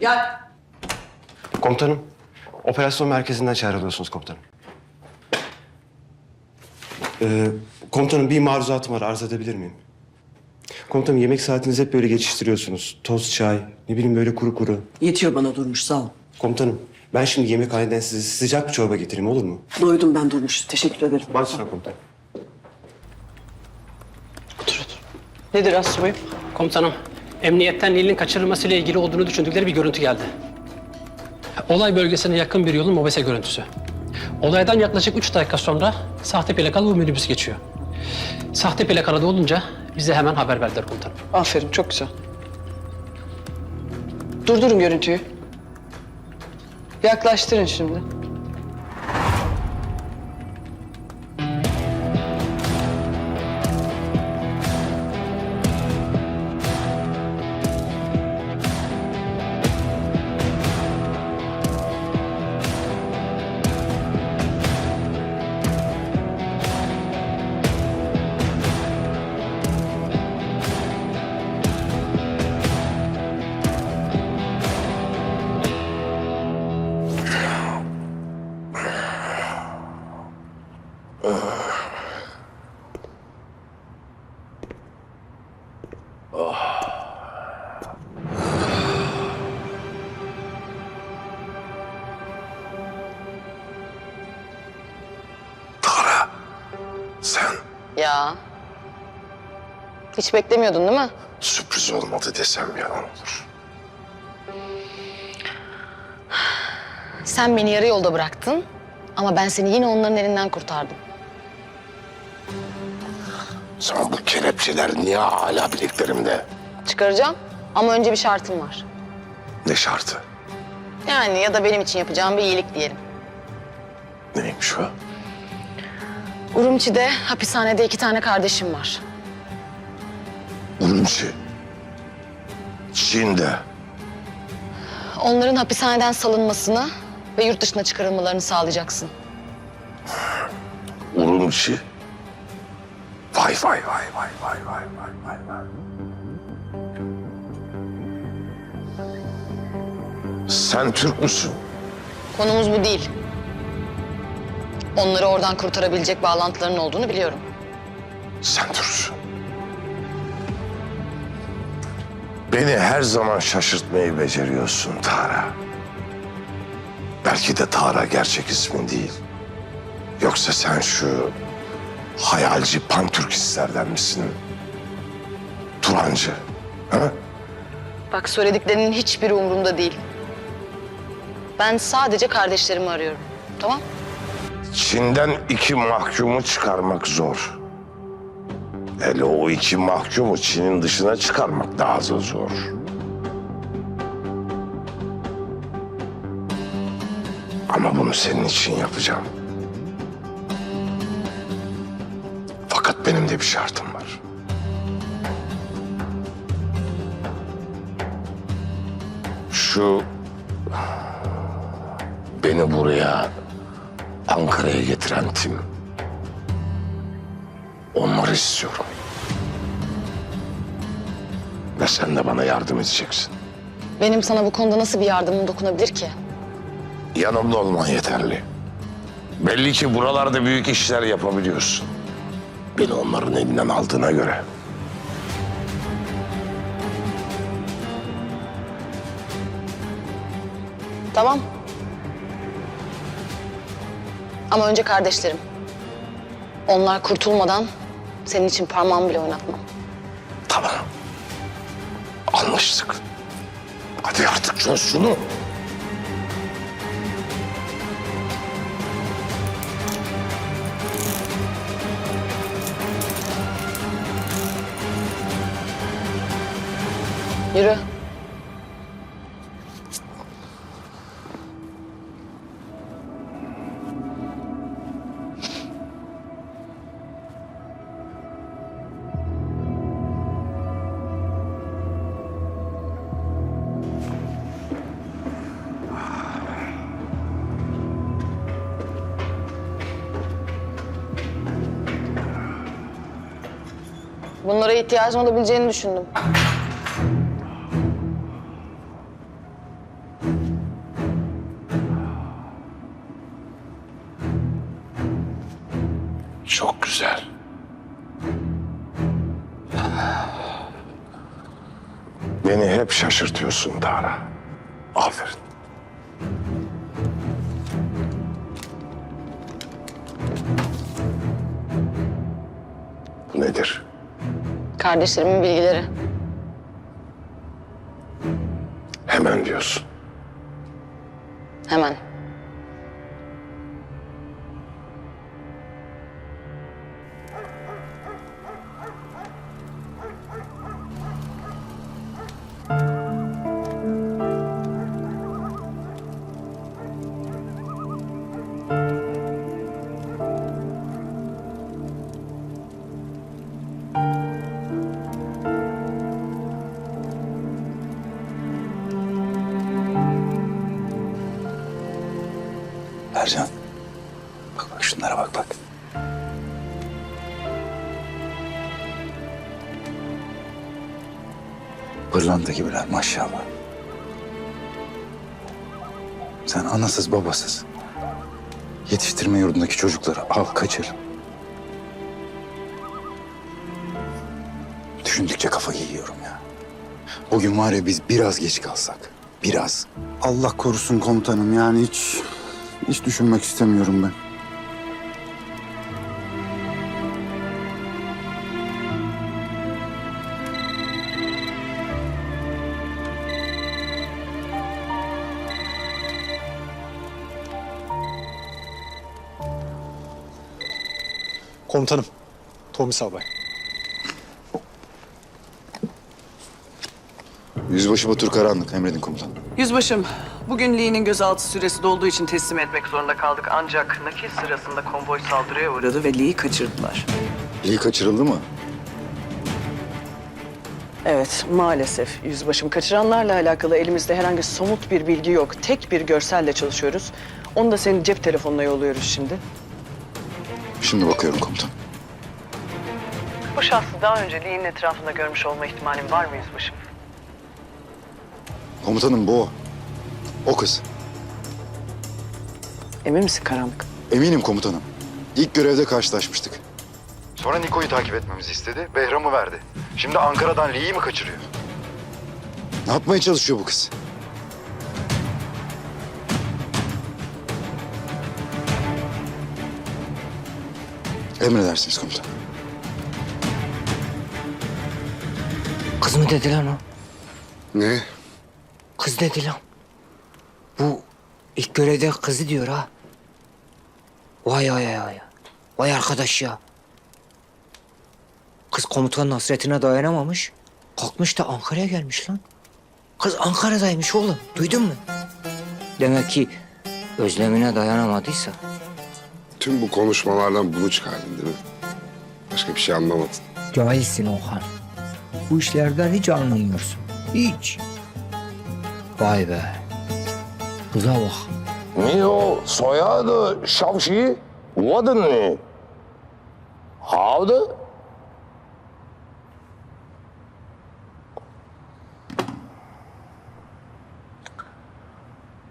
Ya Komutanım, operasyon merkezinden çağrılıyorsunuz komutanım. Ee, komutanım bir maruzatım var, arz edebilir miyim? Komutanım yemek saatinizi hep böyle geçiştiriyorsunuz. Toz, çay, ne bileyim böyle kuru kuru. yetiyor bana Durmuş sağ ol. Komutanım, ben şimdi yemekhaneden size sıcak bir çorba getireyim olur mu? Doydum ben Durmuş. Teşekkür ederim. Başüstüne komutanım. Nedir Assubayım? Komutanım, emniyetten Nil'in kaçırılmasıyla ilgili olduğunu düşündükleri bir görüntü geldi. Olay bölgesine yakın bir yolun mobese görüntüsü. Olaydan yaklaşık üç dakika sonra sahte plakalı bu minibüs geçiyor. Sahte plakalı da olunca bize hemen haber verdiler komutanım. Aferin çok güzel. Durdurun görüntüyü. Yaklaştırın şimdi. Sen Ya. Hiç beklemiyordun değil mi? sürpriz olmadı desem yalan olur. Sen beni yarı yolda bıraktın ama ben seni yine onların elinden kurtardım. Sen bu kelepçeler niye hala bileklerimde? Çıkaracağım ama önce bir şartım var. Ne şartı? Yani ya da benim için yapacağım bir iyilik diyelim. Neymiş o? Urumçi'de hapishanede iki tane kardeşim var. Urumçi. Çin'de. Onların hapishaneden salınmasını ve yurt dışına çıkarılmalarını sağlayacaksın. Urumçi. Vay vay vay vay vay vay vay vay vay. Sen Türk müsün? Konumuz bu değil. Onları oradan kurtarabilecek bağlantıların olduğunu biliyorum. Sen Türksün. Beni her zaman şaşırtmayı beceriyorsun Tara. Belki de Tara gerçek ismin değil. Yoksa sen şu hayalci pantürkistlerden misin? Turancı. Ha? Bak söylediklerinin hiçbiri umurumda değil. Ben sadece kardeşlerimi arıyorum. Tamam? Çin'den iki mahkumu çıkarmak zor. Hele o iki mahkumu Çin'in dışına çıkarmak daha da zor. Ama bunu senin için yapacağım. Fakat benim de bir şartım var. Şu beni buraya Ankara'ya getiren tim. Onları istiyorum. Ve sen de bana yardım edeceksin. Benim sana bu konuda nasıl bir yardımım dokunabilir ki? Yanımda olman yeterli. Belli ki buralarda büyük işler yapabiliyorsun. Beni onların elinden aldığına göre. Tamam. Ama önce kardeşlerim. Onlar kurtulmadan senin için parmağımı bile oynatmam. Tamam. Anlaştık. Hadi artık çöz şunu. Yürü. Bunlara ihtiyacım olabileceğini düşündüm. Çok güzel. Beni hep şaşırtıyorsun Dara. Aferin. Bu nedir? Kardeşlerimin bilgileri. Hemen diyorsun. Hemen. Ercan. Bak bak şunlara bak bak. Pırlanta gibiler maşallah. Sen anasız babasız. Yetiştirme yurdundaki çocukları al kaçır. Düşündükçe kafayı yiyorum ya. Bugün var ya biz biraz geç kalsak. Biraz. Allah korusun komutanım yani hiç hiç düşünmek istemiyorum ben. Komutanım, Tomis Albay. Yüzbaşı Batur Karanlık emredin komutan. Yüzbaşım, bugün Lee'nin gözaltı süresi dolduğu için teslim etmek zorunda kaldık. Ancak nakil sırasında konvoy saldırıya uğradı ve Lee'yi kaçırdılar. Lee kaçırıldı mı? Evet, maalesef yüzbaşım. Kaçıranlarla alakalı elimizde herhangi somut bir bilgi yok. Tek bir görselle çalışıyoruz. Onu da senin cep telefonuna yolluyoruz şimdi. Şimdi bakıyorum komutan. Bu şahsı daha önce Lee'nin etrafında görmüş olma ihtimalin var mı yüzbaşım? Komutanım bu o. O kız. Emin misin karanlık? Eminim komutanım. İlk görevde karşılaşmıştık. Sonra Niko'yu takip etmemizi istedi. Behram'ı verdi. Şimdi Ankara'dan Lee'yi mi kaçırıyor? Ne yapmaya çalışıyor bu kız? Emredersiniz komutan. Kız mı dedi lan o? Ne? Kız dedi lan. Bu ilk görevde kızı diyor ha. Vay vay vay. Vay arkadaş ya. Kız komutanın hasretine dayanamamış. Kalkmış da Ankara'ya gelmiş lan. Kız Ankara'daymış oğlum. Duydun mu? Demek ki özlemine dayanamadıysa. Tüm bu konuşmalardan bunu çıkardın değil mi? Başka bir şey anlamadın. Cahilsin Okan. Bu işlerden hiç anlamıyorsun. Hiç. Vay be. Kıza bak. Ne o soyadı Şavşi? Wadın ne? Havdı?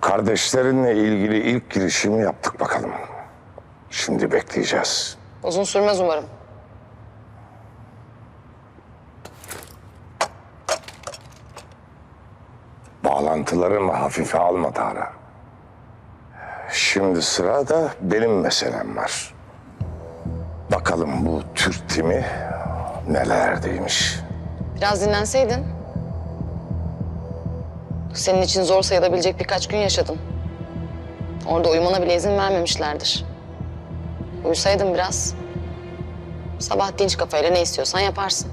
Kardeşlerinle ilgili ilk girişimi yaptık bakalım. Şimdi bekleyeceğiz. Uzun sürmez umarım. Bağlantılarımı hafife alma Tara. Şimdi sırada benim meselem var. Bakalım bu Türk timi nelerdeymiş. Biraz dinlenseydin. Senin için zor sayılabilecek birkaç gün yaşadın. Orada uyumana bile izin vermemişlerdir. Uyusaydın biraz. Sabah dinç kafayla ne istiyorsan yaparsın.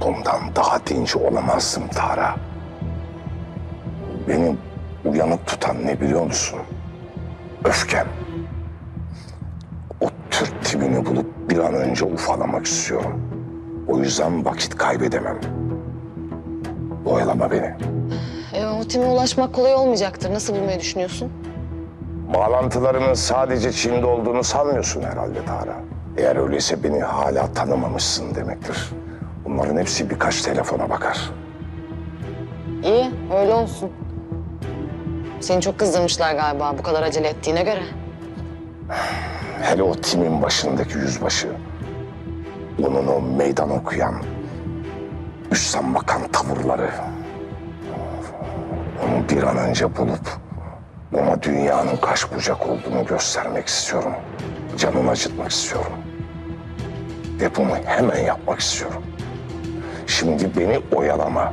Bundan daha dinç olamazsın Tara. Beni uyanık tutan ne biliyor musun? Öfkem. O Türk timini bulup bir an önce ufalamak istiyorum. O yüzden vakit kaybedemem. Oyalama beni. E, o time ulaşmak kolay olmayacaktır. Nasıl bulmayı düşünüyorsun? Bağlantılarının sadece Çin'de olduğunu sanmıyorsun herhalde Tara. Eğer öyleyse beni hala tanımamışsın demektir. Bunların hepsi birkaç telefona bakar. İyi, öyle olsun. Seni çok kızdırmışlar galiba bu kadar acele ettiğine göre. Hele o timin başındaki yüzbaşı. Onun o meydan okuyan, üstten bakan tavırları. Onu bir an önce bulup ona dünyanın kaş bucak olduğunu göstermek istiyorum. Canını acıtmak istiyorum. Ve bunu hemen yapmak istiyorum. Şimdi beni oyalama.